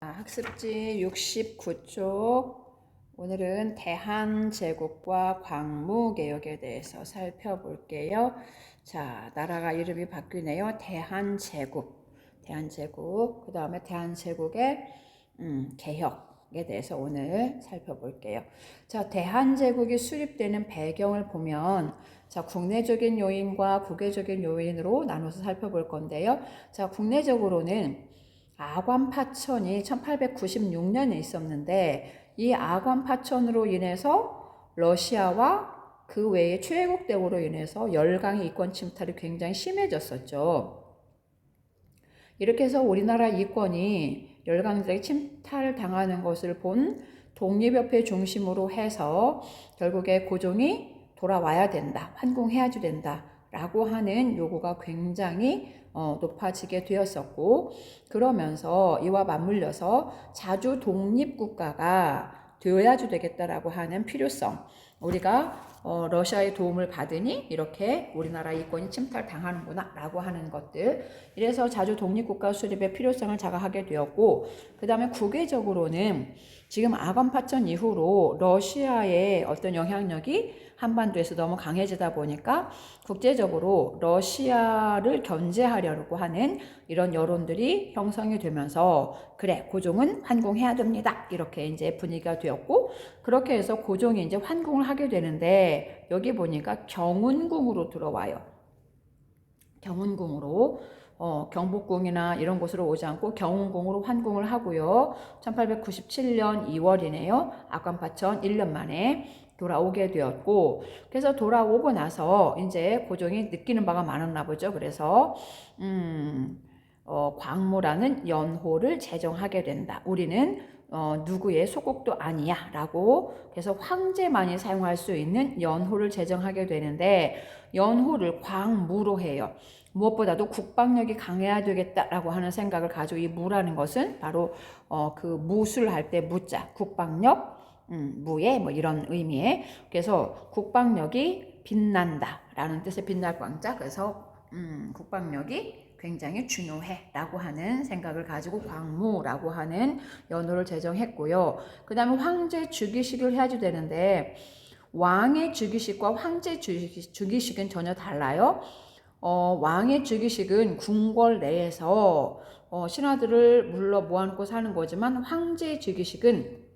학습지 69쪽 오늘은 대한제국과 광무개혁에 대해서 살펴볼게요. 자, 나라가 이름이 바뀌네요. 대한제국, 대한제국, 그 다음에 대한제국의 음, 개혁에 대해서 오늘 살펴볼게요. 자, 대한제국이 수립되는 배경을 보면 자, 국내적인 요인과 국외적인 요인으로 나눠서 살펴볼 건데요. 자, 국내적으로는 아관 파천이 1896년에 있었는데 이 아관 파천으로 인해서 러시아와 그 외의 최애국 대우로 인해서 열강의 이권 침탈이 굉장히 심해졌었죠. 이렇게 해서 우리나라 이권이 열강들에게 침탈 당하는 것을 본 독립협회 중심으로 해서 결국에 고종이 돌아와야 된다, 환궁해야 된다. 라고 하는 요구가 굉장히 어, 높아지게 되었었고 그러면서 이와 맞물려서 자주 독립 국가가 되어야지 되겠다라고 하는 필요성. 우리가 어, 러시아의 도움을 받으니 이렇게 우리나라 이권이 침탈 당하는구나 라고 하는 것들. 이래서 자주 독립국가 수립의 필요성을 자각하게 되었고 그 다음에 국외적으로는 지금 아건 파천 이후로 러시아의 어떤 영향력이 한반도에서 너무 강해지다 보니까 국제적으로 러시아를 견제하려고 하는 이런 여론들이 형성이 되면서 그래 고종은 환궁해야 됩니다. 이렇게 이제 분위기가 되었고 그렇게 해서 고종이 이제 환궁을 하게 되는데 여기 보니까 경운궁으로 들어와요. 경운궁으로 어, 경복궁이나 이런 곳으로 오지 않고 경운궁으로 환궁을 하고요. 1897년 2월이네요. 악관파천 1년 만에 돌아오게 되었고 그래서 돌아오고 나서 이제 고종이 느끼는 바가 많았나 보죠. 그래서 음, 어, 광무라는 연호를 제정하게 된다. 우리는 어, 누구의 소국도 아니야 라고 그래서 황제만이 사용할 수 있는 연호를 제정하게 되는데 연호를 광무로 해요. 무엇보다도 국방력이 강해야 되겠다라고 하는 생각을 가지고 이 무라는 것은 바로 어, 그 무술 할 때 무자 국방력 음, 무예 뭐 이런 의미에 그래서 국방력이 빛난다라는 뜻의 빛날 광자 그래서 음, 국방력이 굉장히 중요해라고 하는 생각을 가지고 광무라고 하는 연호를 제정했고요. 그 다음에 황제 주기식을 해야지 되는데 왕의 주기식과 황제 주기식은 전혀 달라요. 어, 왕의 즉위식은 궁궐 내에서 어, 신하들을 물러 모아놓고 사는 거지만 황제의 즉위식은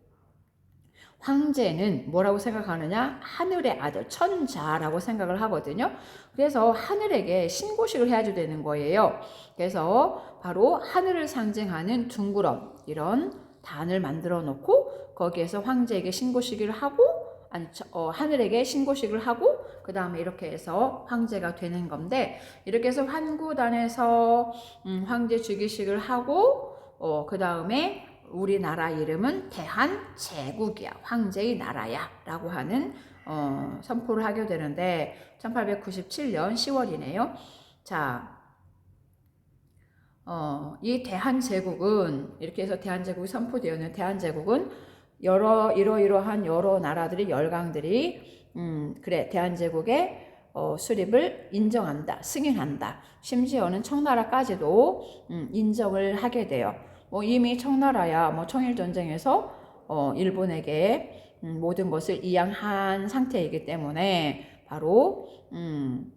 황제는 뭐라고 생각하느냐? 하늘의 아들, 천자라고 생각을 하거든요. 그래서 하늘에게 신고식을 해야지 되는 거예요. 그래서 바로 하늘을 상징하는 둥그럼, 이런 단을 만들어 놓고 거기에서 황제에게 신고식을 하고 아니, 어, 하늘에게 신고식을 하고 그 다음에 이렇게 해서 황제가 되는 건데 이렇게 해서 환구단에서 음, 황제 즉위식을 하고 어, 그 다음에 우리나라 이름은 대한제국이야 황제의 나라야 라고 하는 어, 선포를 하게 되는데 1897년 10월이네요. 자, 어, 이 대한제국은 이렇게 해서 대한제국이 선포되었는 대한제국은 여러 이러이러한 여러 나라들이 열강들이 음, 그래 대한제국의 어, 수립을 인정한다, 승인한다. 심지어는 청나라까지도 음, 인정을 하게 돼요. 뭐 이미 청나라야 뭐 청일 전쟁에서 어, 일본에게 음, 모든 것을 이양한 상태이기 때문에 바로 음,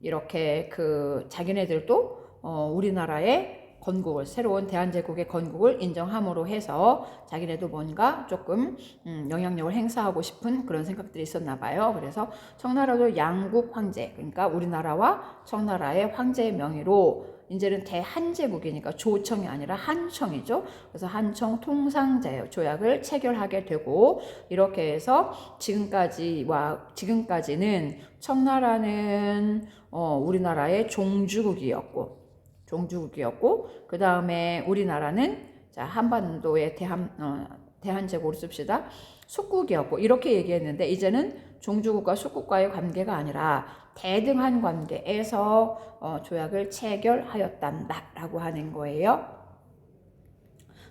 이렇게 그 자기네들도 어, 우리나라의 건국을 새로운 대한제국의 건국을 인정함으로 해서 자기네도 뭔가 조금 음, 영향력을 행사하고 싶은 그런 생각들이 있었나 봐요. 그래서 청나라도 양국 황제 그러니까 우리나라와 청나라의 황제의 명의로 이제는 대한제국이니까 조청이 아니라 한청이죠. 그래서 한청 통상제 조약을 체결하게 되고 이렇게 해서 지금까지와 지금까지는 청나라는 어, 우리나라의 종주국이었고 종주국이었고 그 다음에 우리나라는 자 한반도의 대한 어, 대한제국으로 씁시다 속국이었고 이렇게 얘기했는데 이제는 종주국과 속국과의 관계가 아니라 대등한 관계에서 어, 조약을 체결하였단다라고 하는 거예요.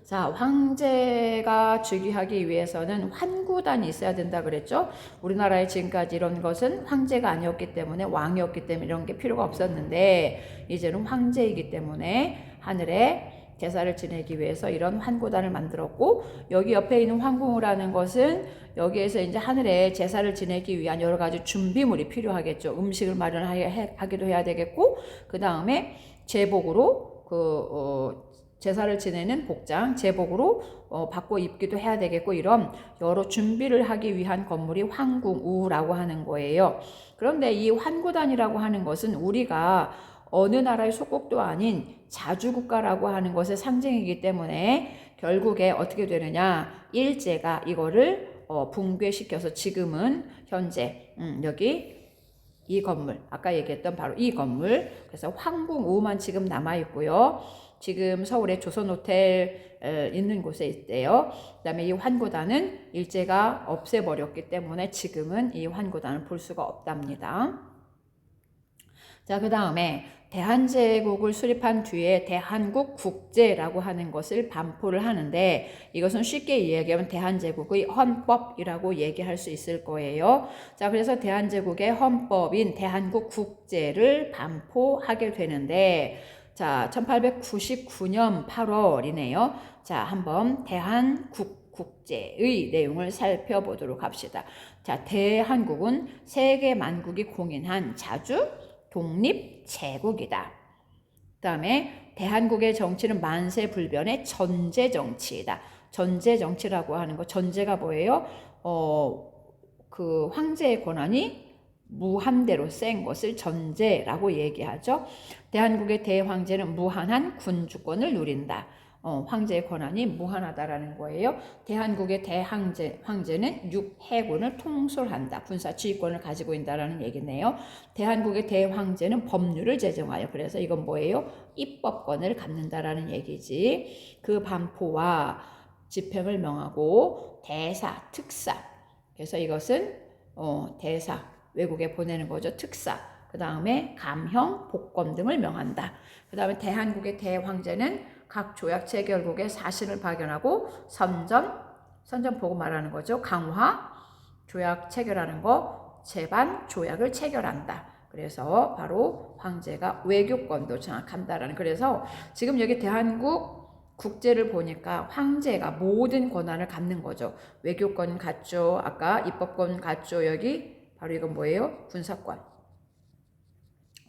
자, 황제가 즉위하기 위해서는 환구단이 있어야 된다 그랬죠. 우리나라에 지금까지 이런 것은 황제가 아니었기 때문에 왕이었기 때문에 이런 게 필요가 없었는데 이제는 황제이기 때문에 하늘에 제사를 지내기 위해서 이런 환구단을 만들었고 여기 옆에 있는 황궁이라는 것은 여기에서 이제 하늘에 제사를 지내기 위한 여러 가지 준비물이 필요하겠죠. 음식을 마련하기도 해야 되겠고 그 다음에 제복으로 그 어, 제사를 지내는 복장, 제복으로 어, 받고 입기도 해야 되겠고 이런 여러 준비를 하기 위한 건물이 황궁우라고 하는 거예요. 그런데 이 환구단이라고 하는 것은 우리가 어느 나라의 속국도 아닌 자주국가라고 하는 것의 상징이기 때문에 결국에 어떻게 되느냐 일제가 이거를 어, 붕괴시켜서 지금은 현재 음, 여기 이 건물 아까 얘기했던 바로 이 건물 그래서 황궁우만 지금 남아 있고요. 지금 서울의 조선호텔 있는 곳에 있대요. 그 다음에 이 환구단은 일제가 없애버렸기 때문에 지금은 이 환구단을 볼 수가 없답니다. 자, 그 다음에 대한제국을 수립한 뒤에 대한국 국제라고 하는 것을 반포를 하는데 이것은 쉽게 이야기하면 대한제국의 헌법이라고 얘기할 수 있을 거예요. 자, 그래서 대한제국의 헌법인 대한국 국제를 반포하게 되는데 자, 1899년 8월이네요. 자, 한번 대한국 국제의 내용을 살펴보도록 합시다. 자, 대한국은 세계 만국이 공인한 자주 독립 제국이다. 그다음에 대한국의 정치는 만세 불변의 전제 정치이다. 전제 정치라고 하는 거 전제가 뭐예요? 어, 그 황제의 권한이 무한대로 센 것을 전제라고 얘기하죠. 대한국의 대황제는 무한한 군주권을 누린다. 어, 황제의 권한이 무한하다라는 거예요. 대한국의 대황제 황제는 육해군을 통솔한다. 군사 지휘권을 가지고 있다라는 얘기네요. 대한국의 대황제는 법률을 제정하여 그래서 이건 뭐예요? 입법권을 갖는다라는 얘기지. 그 반포와 집행을 명하고 대사, 특사. 그래서 이것은 어, 대사 외국에 보내는 거죠. 특사. 그 다음에 감형, 복권 등을 명한다. 그 다음에 대한국의 대황제는 각 조약 체결국의 사실을 발견하고 선전, 선전 보고 말하는 거죠. 강화, 조약 체결하는 거, 재반, 조약을 체결한다. 그래서 바로 황제가 외교권도 장악한다라는 그래서 지금 여기 대한국 국제를 보니까 황제가 모든 권한을 갖는 거죠. 외교권 갖죠. 아까 입법권 갖죠. 여기 바로 이건 뭐예요? 군사권.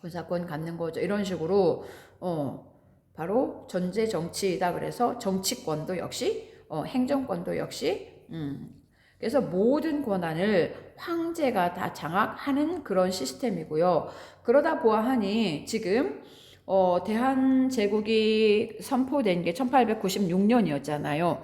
군사권 갖는 거죠. 이런 식으로 어 바로 전제 정치이다. 그래서 정치권도 역시 어, 행정권도 역시 음, 그래서 모든 권한을 황제가 다 장악하는 그런 시스템이고요. 그러다 보아하니 지금 어, 대한제국이 선포된 게 1896년이었잖아요.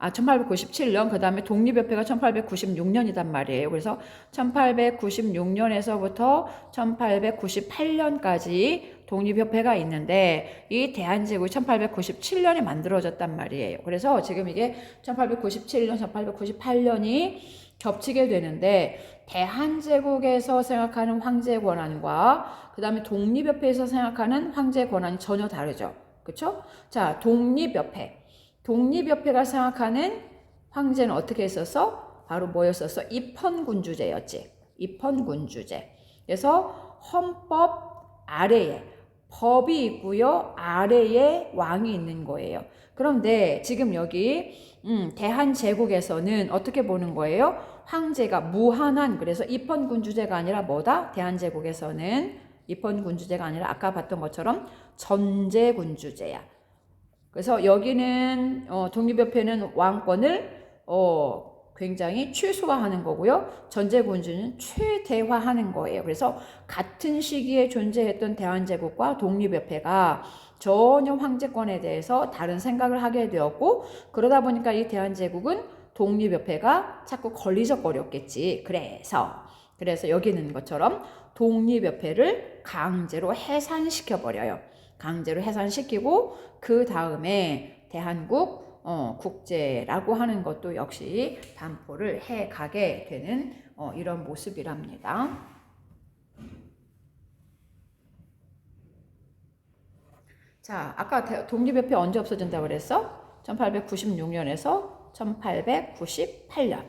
아, 1897년, 그 다음에 독립협회가 1896년이단 말이에요. 그래서 1896년에서부터 1898년까지 독립협회가 있는데 이 대한제국이 1897년에 만들어졌단 말이에요. 그래서 지금 이게 1897년, 1898년이 겹치게 되는데 대한제국에서 생각하는 황제 권한과 그 다음에 독립협회에서 생각하는 황제 권한이 전혀 다르죠. 그쵸? 자, 독립협회. 독립협회가 생각하는 황제는 어떻게 했었어? 바로 뭐였었어? 입헌군주제였지. 입헌군주제. 그래서 헌법 아래에 법이 있고요. 아래에 왕이 있는 거예요. 그런데 지금 여기 음, 대한제국에서는 어떻게 보는 거예요? 황제가 무한한 그래서 입헌군주제가 아니라 뭐다? 대한제국에서는 입헌군주제가 아니라 아까 봤던 것처럼 전제군주제야. 그래서 여기는 어, 독립협회는 왕권을 어, 굉장히 최소화하는 거고요. 전제군주는 최대화하는 거예요. 그래서 같은 시기에 존재했던 대한제국과 독립협회가 전혀 황제권에 대해서 다른 생각을 하게 되었고 그러다 보니까 이 대한제국은 독립협회가 자꾸 걸리적거렸겠지. 그래서 그래서 여기 있는 것처럼 독립협회를 강제로 해산시켜 버려요. 강제로 해산시키고 그 다음에 대한국 어, 국제라고 하는 것도 역시 반포를 해 가게 되는 어, 이런 모습이랍니다. 자, 아까 독립협회 언제 없어진다고 그랬어? 1896년에서 1898년.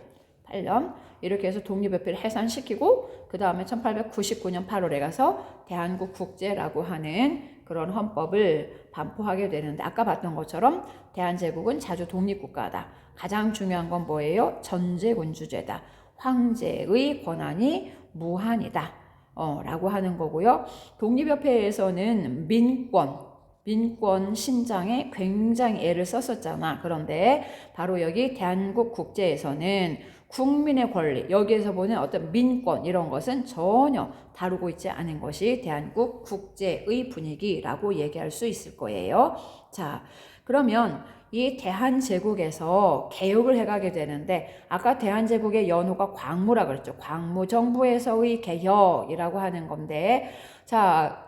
8년. 이렇게 해서 독립협회를 해산시키고 그 다음에 1899년 8월에 가서 대한국 국제라고 하는 그런 헌법을 반포하게 되는데 아까 봤던 것처럼 대한제국은 자주 독립국가다. 가장 중요한 건 뭐예요? 전제군주제다. 황제의 권한이 무한이다. 어, 라고 하는 거고요. 독립협회에서는 민권, 민권 신장에 굉장히 애를 썼었잖아. 그런데 바로 여기 대한국 국제에서는 국민의 권리, 여기에서 보는 어떤 민권 이런 것은 전혀 다루고 있지 않은 것이 대한국 국제의 분위기라고 얘기할 수 있을 거예요. 자, 그러면 이 대한제국에서 개혁을 해가게 되는데 아까 대한제국의 연호가 광무라 그랬죠. 광무 정부에서의 개혁이라고 하는 건데 자,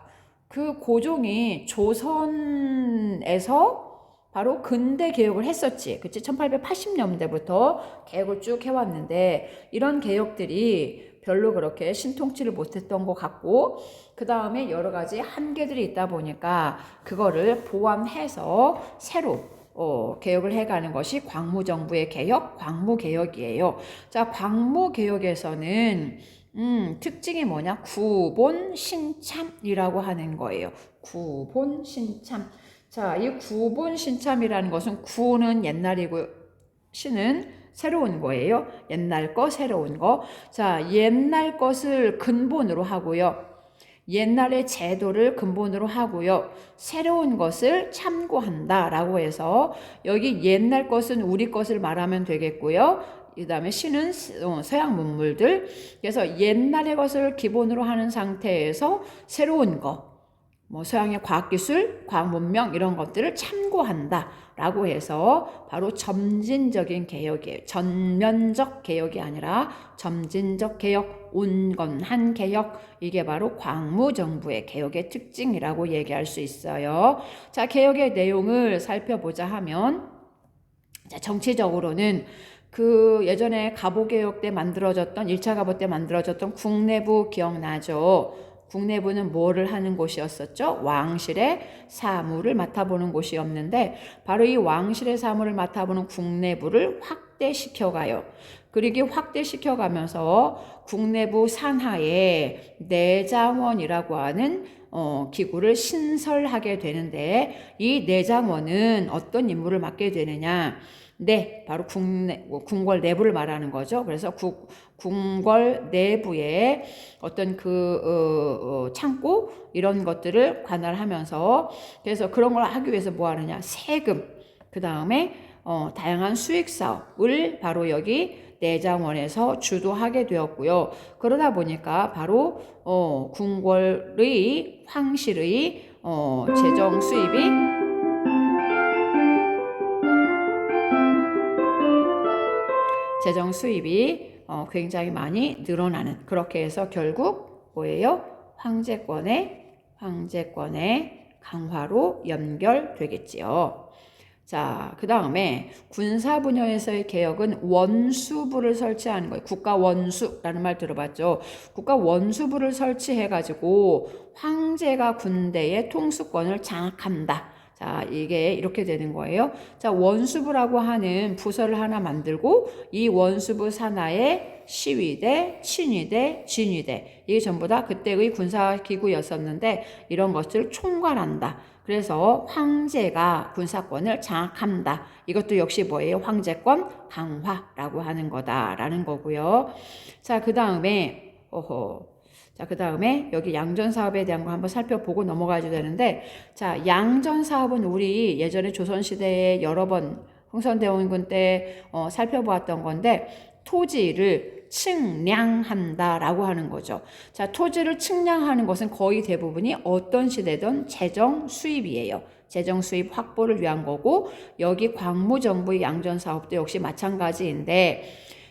그 고종이 조선에서 바로 근대 개혁을 했었지. 그치? 1880년대부터 개혁을 쭉 해왔는데 이런 개혁들이 별로 그렇게 신통치를 못했던 것 같고 그 다음에 여러 가지 한계들이 있다 보니까 그거를 보완해서 새로 어, 개혁을 해가는 것이 광무정부의 개혁, 광무개혁이에요. 자, 광무개혁에서는 음, 특징이 뭐냐? 구본 신참이라고 하는 거예요. 구본 신참. 자, 이 구본 신참이라는 것은 구는 옛날이고 신은 새로운 거예요. 옛날 거, 새로운 거. 자, 옛날 것을 근본으로 하고요. 옛날의 제도를 근본으로 하고요. 새로운 것을 참고한다 라고 해서 여기 옛날 것은 우리 것을 말하면 되겠고요. 그 다음에 신은 어, 서양 문물들. 그래서 옛날의 것을 기본으로 하는 상태에서 새로운 것, 뭐 서양의 과학기술, 과학문명 이런 것들을 참고한다라고 해서 바로 점진적인 개혁이에요. 전면적 개혁이 아니라 점진적 개혁, 온건한 개혁 이게 바로 광무 정부의 개혁의 특징이라고 얘기할 수 있어요. 자, 개혁의 내용을 살펴보자 하면 자, 정치적으로는 그 예전에 갑오개혁 때 만들어졌던 1차 갑오 때 만들어졌던 국내부 기억나죠? 국내부는 뭐를 하는 곳이었었죠? 왕실의 사무를 맡아보는 곳이었는데 바로 이 왕실의 사무를 맡아보는 국내부를 확대시켜가요. 그리고 확대시켜가면서 국내부 산하에 내장원이라고 하는 어, 기구를 신설하게 되는데 이 내장원은 어떤 임무를 맡게 되느냐? 네, 바로 국내, 궁궐 내부를 말하는 거죠. 그래서 국, 궁궐 내부에 어떤 그 어, 어, 창고 이런 것들을 관할하면서 그래서 그런 걸 하기 위해서 뭐 하느냐 세금 그 다음에 어, 다양한 수익 사업을 바로 여기 내장원에서 주도하게 되었고요. 그러다 보니까 바로 어, 궁궐의 황실의 어, 재정 수입이 재정 수입이 어, 굉장히 많이 늘어나는 그렇게 해서 결국 뭐예요? 황제권의 황제권의 강화로 연결되겠지요. 자, 그 다음에 군사 분야에서의 개혁은 원수부를 설치하는 거예요. 국가 원수라는 말 들어봤죠? 국가 원수부를 설치해가지고 황제가 군대의 통수권을 장악한다. 자, 이게 이렇게 되는 거예요. 자, 원수부라고 하는 부서를 하나 만들고 이 원수부 산하에 시위대, 친위대, 진위대 이게 전부 다 그때의 군사 기구였었는데 이런 것을 총괄한다. 그래서 황제가 군사권을 장악한다. 이것도 역시 뭐예요? 황제권 강화라고 하는 거다라는 거고요. 자, 그 다음에 어허. 자, 그 다음에 여기 양전 사업에 대한 거 한번 살펴보고 넘어가야 되는데, 자, 양전 사업은 우리 예전에 조선시대에 여러 번 흥선대원군 때 어, 살펴보았던 건데, 토지를 측량한다라고 하는 거죠. 자, 토지를 측량하는 것은 거의 대부분이 어떤 시대든 재정 수입이에요. 재정 수입 확보를 위한 거고, 여기 광무 정부의 양전 사업도 역시 마찬가지인데,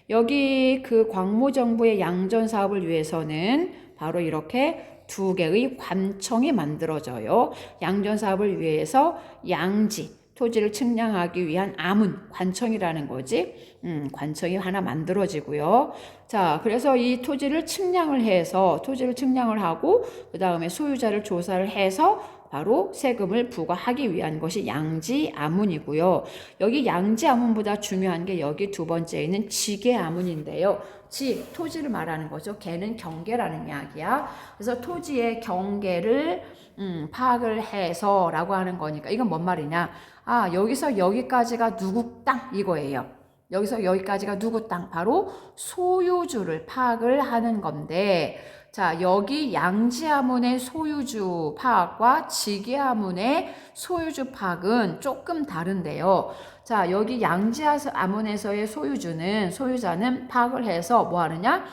여기 그 광무 정부의 양전 사업을 위해서는 바로 이렇게 두 개의 관청이 만들어져요. 양전 사업을 위해서 양지, 토지를 측량하기 위한 아문, 관청이라는 거지. 음, 관청이 하나 만들어지고요. 자, 그래서 이 토지를 측량을 해서, 토지를 측량을 하고, 그 다음에 소유자를 조사를 해서 바로 세금을 부과하기 위한 것이 양지 아문이고요. 여기 양지 아문보다 중요한 게 여기 두 번째 있는 지계 아문인데요. 지 토지를 말하는 거죠. 개는 경계라는 이야기야. 그래서 토지의 경계를 음, 파악을 해서라고 하는 거니까 이건 뭔 말이냐? 아 여기서 여기까지가 누구 땅 이거예요. 여기서 여기까지가 누구 땅 바로 소유주를 파악을 하는 건데 자 여기 양지 하문의 소유주 파악과 지계 하문의 소유주 파악은 조금 다른데요. 자 여기 양지 하문에서의 소유주는 소유자는 파악을 해서 뭐 하느냐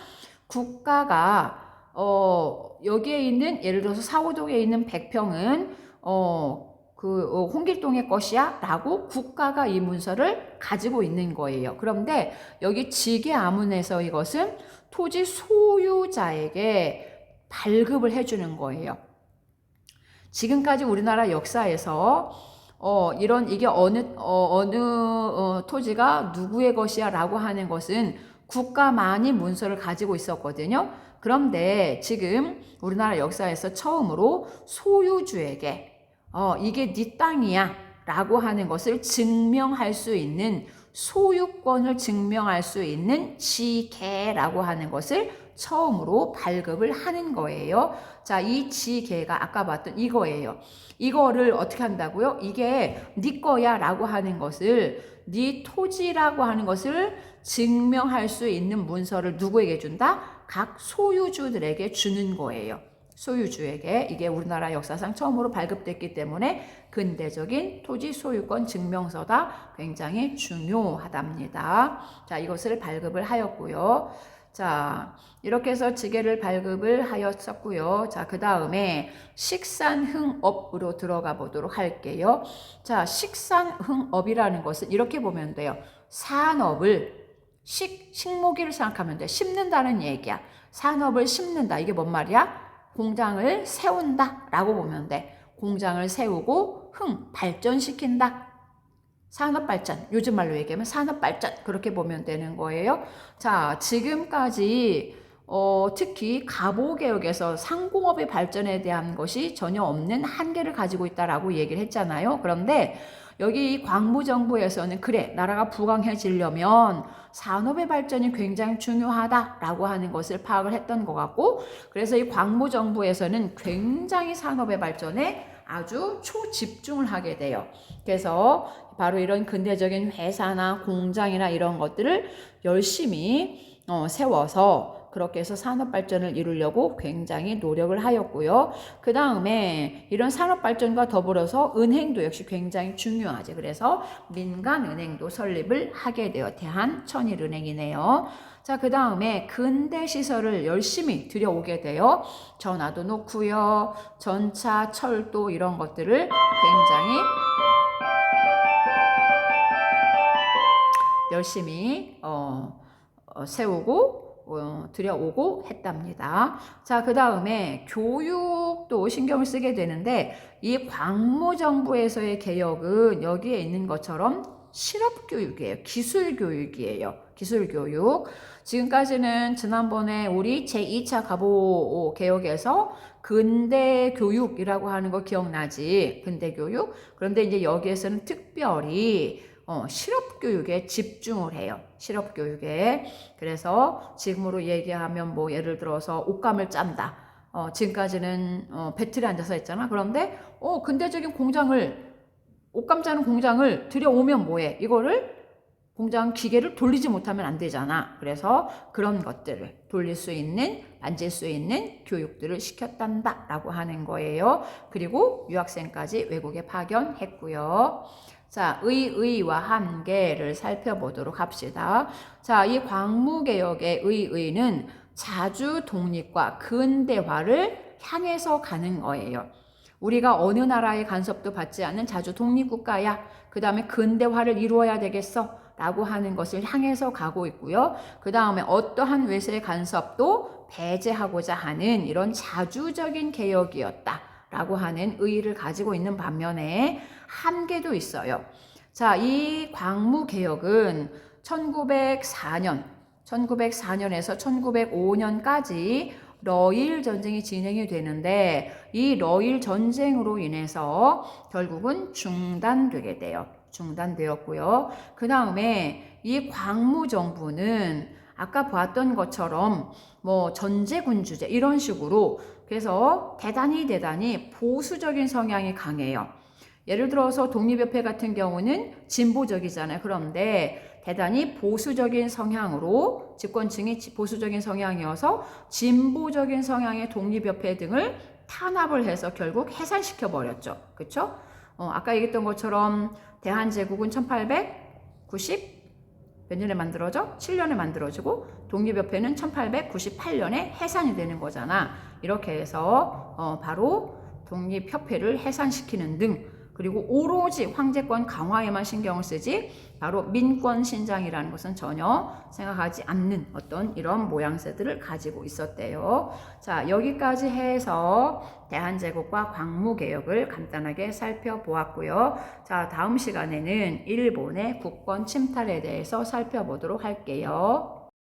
국가가 어 여기에 있는 예를 들어서 사호동에 있는 백평은 어 그 어, 홍길동의 것이야 라고 국가가 이 문서를 가지고 있는 거예요. 그런데 여기 지계 아문에서 이것은 토지 소유자에게 발급을 해주는 거예요. 지금까지 우리나라 역사에서 어, 이런 이게 어느 어, 어느 어, 토지가 누구의 것이야라고 하는 것은 국가만이 문서를 가지고 있었거든요. 그런데 지금 우리나라 역사에서 처음으로 소유주에게 어, 이게 네 땅이야 라고 하는 것을 증명할 수 있는 소유권을 증명할 수 있는 지계라고 하는 것을 처음으로 발급을 하는 거예요. 자, 이 지계가 아까 봤던 이거예요. 이거를 어떻게 한다고요? 이게 네 거야라고 하는 것을 네 토지라고 하는 것을 증명할 수 있는 문서를 누구에게 준다? 각 소유주들에게 주는 거예요. 소유주에게 이게 우리나라 역사상 처음으로 발급됐기 때문에 근대적인 토지 소유권 증명서다 굉장히 중요하답니다. 자, 이것을 발급을 하였고요. 자, 이렇게 해서 지게를 발급을 하였었고요. 자, 그 다음에 식산흥업으로 들어가 보도록 할게요. 자, 식산흥업이라는 것은 이렇게 보면 돼요. 산업을 식, 식목일을 생각하면 돼. 심는다는 얘기야. 산업을 심는다. 이게 뭔 말이야? 공장을 세운다 라고 보면 돼. 공장을 세우고 흥 발전시킨다. 산업 발전. 요즘 말로 얘기하면 산업 발전. 그렇게 보면 되는 거예요. 자, 지금까지 어, 특히 가보개혁에서 상공업의 발전에 대한 것이 전혀 없는 한계를 가지고 있다라고 얘기를 했잖아요. 그런데 여기 광무정부에서는 그래 나라가 부강해지려면 산업의 발전이 굉장히 중요하다라고 하는 것을 파악을 했던 것 같고 그래서 이 광무정부에서는 굉장히 산업의 발전에 아주 초집중을 하게 돼요. 그래서 바로 이런 근대적인 회사나 공장이나 이런 것들을 열심히 어, 세워서 그렇게 해서 산업 발전을 이루려고 굉장히 노력을 하였고요. 그 다음에 이런 산업 발전과 더불어서 은행도 역시 굉장히 중요하죠. 그래서 민간 은행도 설립을 하게 되어 대한 천일 은행이네요. 자, 그 다음에 근대 시설을 열심히 들여오게 되어 전화도 놓고요. 전차, 철도 이런 것들을 굉장히 열심히 어, 어, 세우고 어, 들여오고 했답니다. 자, 그 다음에 교육도 신경을 쓰게 되는데 이 광무정부에서의 개혁은 여기에 있는 것처럼 실업교육이에요. 기술교육이에요. 기술교육. 지금까지는 지난번에 우리 제2차 가보 개혁에서 근대 교육이라고 하는 거 기억나지? 근대 교육. 그런데 이제 여기에서는 특별히 어, 실업 교육에 집중을 해요. 실업 교육에. 그래서 지금으로 얘기하면 뭐 예를 들어서 옷감을 짠다. 어, 지금까지는 어, 배틀에 앉아서 했잖아. 그런데 어, 근대적인 공장을 옷감 짜는 공장을 들여오면 뭐해? 이거를 공장 기계를 돌리지 못하면 안 되잖아. 그래서 그런 것들을 돌릴 수 있는, 만질 수 있는 교육들을 시켰단다 라고 하는 거예요. 그리고 유학생까지 외국에 파견했고요. 자, 의 의와 한계를 살펴보도록 합시다. 자, 이 광무개혁의 의 의는 자주 독립과 근대화를 향해서 가는 거예요. 우리가 어느 나라의 간섭도 받지 않는 자주 독립국가야. 그 다음에 근대화를 이루어야 되겠어. 라고 하는 것을 향해서 가고 있고요. 그 다음에 어떠한 외세 간섭도 배제하고자 하는 이런 자주적인 개혁이었다. 라고 하는 의의를 가지고 있는 반면에 한계도 있어요. 자, 이 광무개혁은 1904년, 1904년에서 1905년까지 러일 전쟁이 진행이 되는데 이 러일 전쟁으로 인해서 결국은 중단되게 돼요. 중단되었고요. 그 다음에 이 광무 정부는 아까 보았던 것처럼 뭐 전제군주제 이런 식으로 그래서 대단히 대단히 보수적인 성향이 강해요. 예를 들어서 독립협회 같은 경우는 진보적이잖아요. 그런데 대단히 보수적인 성향으로 집권층이 보수적인 성향이어서 진보적인 성향의 독립협회 등을 탄압을 해서 결국 해산시켜 버렸죠. 그렇죠? 어, 아까 얘기했던 것처럼 대한제국은 1890 몇 년에 만들어져? 7년에 만들어지고 독립협회는 1898년에 해산이 되는 거잖아. 이렇게 해서 어, 바로 독립협회를 해산시키는 등 그리고 오로지 황제권 강화에만 신경을 쓰지 바로 민권 신장이라는 것은 전혀 생각하지 않는 어떤 이런 모양새들을 가지고 있었대요. 자, 여기까지 해서 대한제국과 광무개혁을 간단하게 살펴보았고요. 자, 다음 시간에는 일본의 국권 침탈에 대해서 살펴보도록 할게요.